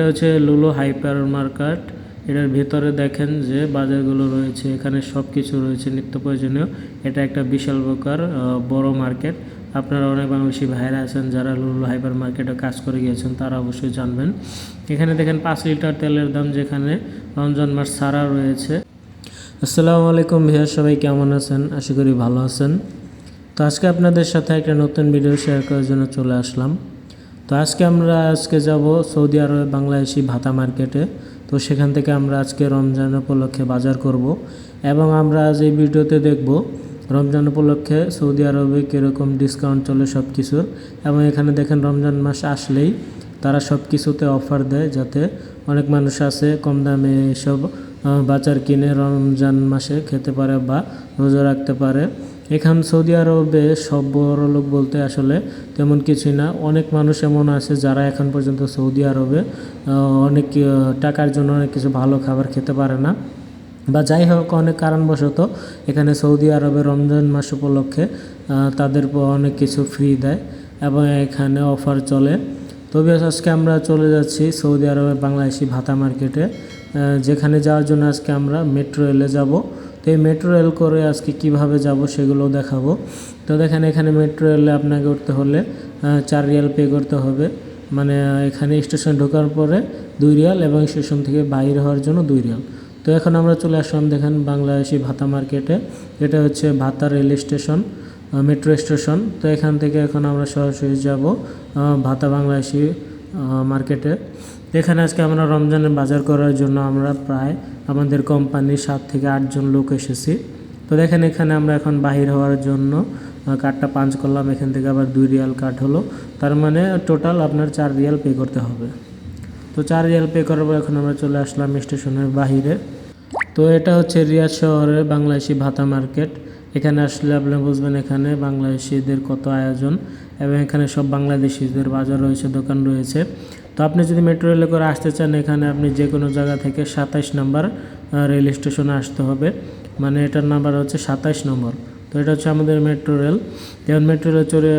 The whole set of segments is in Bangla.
এটা হচ্ছে লুলো হাইপার মার্কেট এটার ভেতরে দেখেন যে বাজারগুলো রয়েছে, এখানে সব কিছু রয়েছে নিত্য প্রয়োজনীয়। এটা একটা বিশাল প্রকার বড় মার্কেট। আপনারা অনেক বাংলাদেশি ভাইরা আছেন যারা লুলু হাইপার মার্কেটে কাজ করে গিয়েছেন, তারা অবশ্যই জানবেন। এখানে দেখেন পাঁচ লিটার তেলের দাম যেখানে রমজান মাস ছাড়া রয়েছে। আসসালামু আলাইকুম ভাইয়া, সবাই কেমন আছেন? আশা করি ভালো আছেন। তো আজকে আপনাদের সাথে একটা নতুন ভিডিও শেয়ার করার জন্য চলে আসলাম। তো আজকে আমরা আজকে যাব সৌদি আরবে বাংলাদেশি ভাতা মার্কেটে। তো সেখান থেকে আমরা আজকে রমজান উপলক্ষে বাজার করব এবং আমরা আজ এই ভিডিওতে দেখব রমজান উপলক্ষে সৌদি আরবে কীরকম ডিসকাউন্ট চলে সব কিছুর এবং এখানে দেখেন রমজান মাস আসলেই তারা সব কিছুতে অফার দেয় যাতে অনেক মানুষ আছে কম দামে আহ, বাজার কিনে রমজান মাসে খেতে পারে বা রোজা রাখতে পারে। এখান সৌদি আরবে সব বড় লোক বলতে আসলে তেমন কিছুই না। অনেক মানুষ এমন আছে যারা এখন পর্যন্ত সৌদি আরবে অনেক টাকার জন্য অনেক কিছু ভালো খাবার খেতে পারে না। বা যাই হোক, অনেক কারণবশত এখানে সৌদি আরবে রমজান মাস উপলক্ষে তাদের অনেক কিছু ফ্রি দেয় এবং এখানে অফার চলে। তবে আজকে আমরা চলে যাচ্ছি সৌদি আরবের বাংলাদেশি ভাতা মার্কেটে যেখানে যাওয়ার জন্য আজকে আমরা মেট্রো রেলে যাব। তো এই মেট্রো রেল করে আজকে কীভাবে যাব সেগুলো দেখাবো। তো দেখেন এখানে মেট্রো রেলে আপনাকে উঠতে হলে চার রিয়াল পে করতে হবে। মানে এখানে স্টেশন ঢোকার পরে দুই রিয়াল এবং স্টেশন থেকে বাইর হওয়ার জন্য দুই রিয়াল। তো এখন আমরা চলে আসলাম দেখেন বাংলাদেশি ভাতা মার্কেটে এটা হচ্ছে ভাতা রেল স্টেশন মেট্রো স্টেশন তো এখান থেকে এখন আমরা সরাসরি যাব ভাতা বাংলাদেশি মার্কেটে তো এখানে আজকে আমরা রমজানের বাজার করার জন্য আমরা প্রায় আমাদের কোম্পানির সাত থেকে আটজন লোক এসেছি। তো দেখেন এখানে আমরা এখন বাহির হওয়ার জন্য কার্ডটা পাঞ্চ করলাম, এখান থেকে আবার দুই রিয়াল কার্ড হলো। তার মানে টোটাল আপনার চার রিয়াল পে করতে হবে। তো চার রিয়াল পে করার পর এখন আমরা চলে আসলাম স্টেশনের বাহিরে। তো এটা হচ্ছে রিয়াদ শহরের বাংলাদেশি ভাতা মার্কেট। এখানে আসলে আপনি বুঝবেন এখানে বাংলাদেশিদের কত আয়োজন এবং এখানে সব বাংলাদেশিদের বাজার রয়েছে, দোকান রয়েছে। তো আপনি যদি মেট্রো রেলে করে আসতে চান, এখানে আপনি যে কোনো জায়গা থেকে সাতাইশ নম্বর রেল স্টেশনে আসতে হবে। মানে এটার নাম্বার হচ্ছে সাতাইশ নম্বর। তো এটা হচ্ছে আমাদের মেট্রো রেল যেমন মেট্রো রেল চড়ে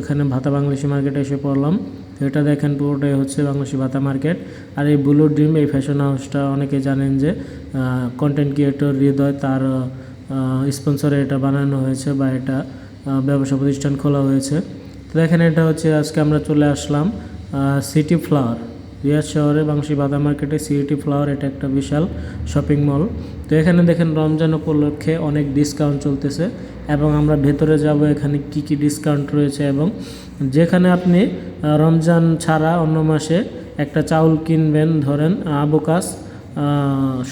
এখানে ভাতা বাংলাদেশি মার্কেটে এসে পড়লাম। তো এটা দেখেন পুরোটাই হচ্ছে বাংলাদেশি ভাতা মার্কেট আর এই ব্লু ড্রিম এই ফ্যাশন হাউসটা অনেকে জানেন যে কন্টেন্ট ক্রিয়েটর হৃদয় তার স্পন্সরে এটা বানানো হয়েছে বা এটা ব্যবসা প্রতিষ্ঠান খোলা হয়েছে। তো দেখেন এটা হচ্ছে, আজকে আমরা চলে আসলাম সিটি ফ্লাওয়ার, রিয়াদ শহরে বাংশী বাদাম মার্কেটে সিটি ফ্লাওয়ার, এটা একটা বিশাল শপিং মল। তো এখানে দেখেন রমজান উপলক্ষে অনেক ডিসকাউন্ট চলতেছে এবং আমরা ভেতরে যাব, এখানে কি কি ডিসকাউন্ট রয়েছে এবং যেখানে আপনি রমজান ছাড়া অন্য মাসে একটা চাউল কিনবেন, ধরেন আবুকাস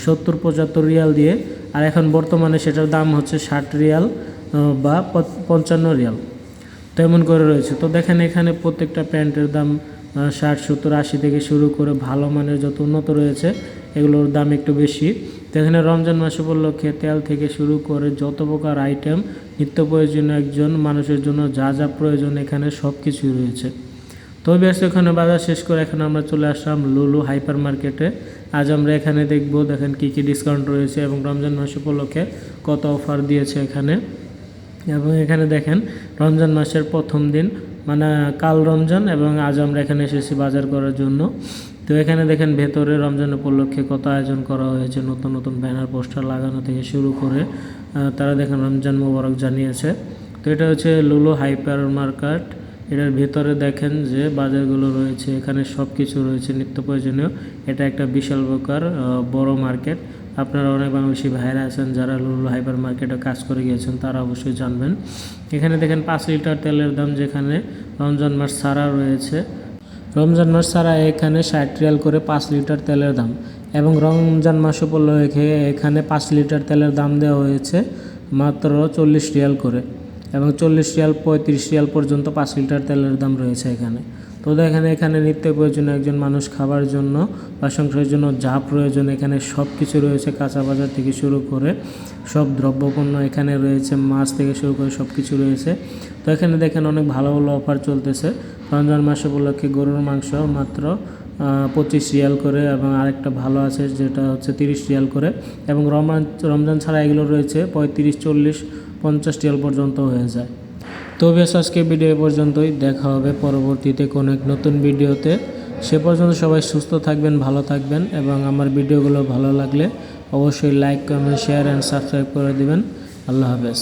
সত্তর পঁচাত্তর রিয়াল দিয়ে, আর এখন বর্তমানে সেটার দাম হচ্ছে ষাট রিয়াল বা পঞ্চান্ন রিয়াল। তো এমন করে রয়েছে। তো দেখেন এখানে প্রত্যেকটা প্যান্টের দাম ষাট, সত্তর, আশি থেকে শুরু করে ভালো মানের যত উন্নত রয়েছে, এগুলোর দাম একটু বেশি। তো এখানে রমজান মাস উপলক্ষে তেল থেকে শুরু করে যত প্রকার আইটেম নিত্য প্রয়োজনীয় একজন মানুষের জন্য যা যা প্রয়োজন এখানে সব কিছুই রয়েছে। তো বেশ এখানে বাজার শেষ করে এখন আমরা চলে আসলাম লুলু হাইপার মার্কেটে আজ আমরা এখানে দেখব, দেখেন কী কী ডিসকাউন্ট রয়েছে এবং রমজান মাস উপলক্ষে কত অফার দিয়েছে এখানে। এবং এখানে দেখেন, রমজান মাসের প্রথম দিন মানে কাল রমজান এবং আজ আমরা এখানে এসেছি বাজার করার জন্য। তো এখানে দেখেন ভেতরে রমজান উপলক্ষে কত আয়োজন করা হয়েছে, নতুন নতুন ব্যানার, পোস্টার লাগানো থেকে শুরু করে তারা দেখেন রমজান মোবারক জানিয়েছে। তো এটা হচ্ছে লুলো হাইপার মার্কেট। এটার ভেতরে দেখেন যে বাজারগুলো রয়েছে, এখানে সব কিছু রয়েছে, নিত্য প্রয়োজনীয়। এটা একটা বিশাল প্রকার বড় মার্কেট। আপনারা অনেক বাংলাদেশি ভাইরা আছেন, যারা লুলু হাইপার মার্কেটে কাজ করে গিয়েছেন, তারা অবশ্যই জানবেন। এখানে দেখেন পাঁচ লিটার তেলের দাম যেখানে রমজান মাস ছাড়া রয়েছে। রমজান মাস ছাড়া এখানে ষাট রিয়াল করে পাঁচ লিটার তেলের দাম এবং রমজান মাস উপলক্ষে এখানে পাঁচ লিটার তেলের দাম দেওয়া হয়েছে মাত্র চল্লিশ রিয়াল করে এবং চল্লিশ রিয়াল পঁয়ত্রিশ রিয়াল পর্যন্ত পাঁচ লিটার তেলের দাম রয়েছে এখানে। তো দেখেন, এখানে নিত্য প্রয়োজনীয় একজন মানুষ খাবার জন্য বা সংসারের জন্য যা প্রয়োজন, এখানে সব কিছু রয়েছে কাঁচা বাজার থেকে শুরু করে সব দ্রব্যপণ্য এখানে রয়েছে, মাছ থেকে শুরু করে সব কিছু রয়েছে। তো এখানে দেখেন অনেক ভালো ভালো অফার চলতেছে। রমজান মাস উপলক্ষে গরুর মাংস মাত্র পঁচিশ রিয়াল করে এবং আরেকটা ভালো আছে যেটা হচ্ছে তিরিশ রিয়াল করে এবং রমজান রমজান ছাড়া এগুলো রয়েছে পঁয়ত্রিশ, চল্লিশ, পঞ্চাশ রিয়াল পর্যন্ত হয়ে যায়। তো বেশ আজকে ভিডিও পর্যন্তই। দেখা হবে পরবর্তীতে কোনো এক নতুন ভিডিওতে। সে পর্যন্ত সবাই সুস্থ থাকবেন, ভালো থাকবেন এবং আমার ভিডিওগুলো ভালো লাগলে অবশ্যই like comment share and subscribe করে দিবেন। আল্লাহ হাফেজ।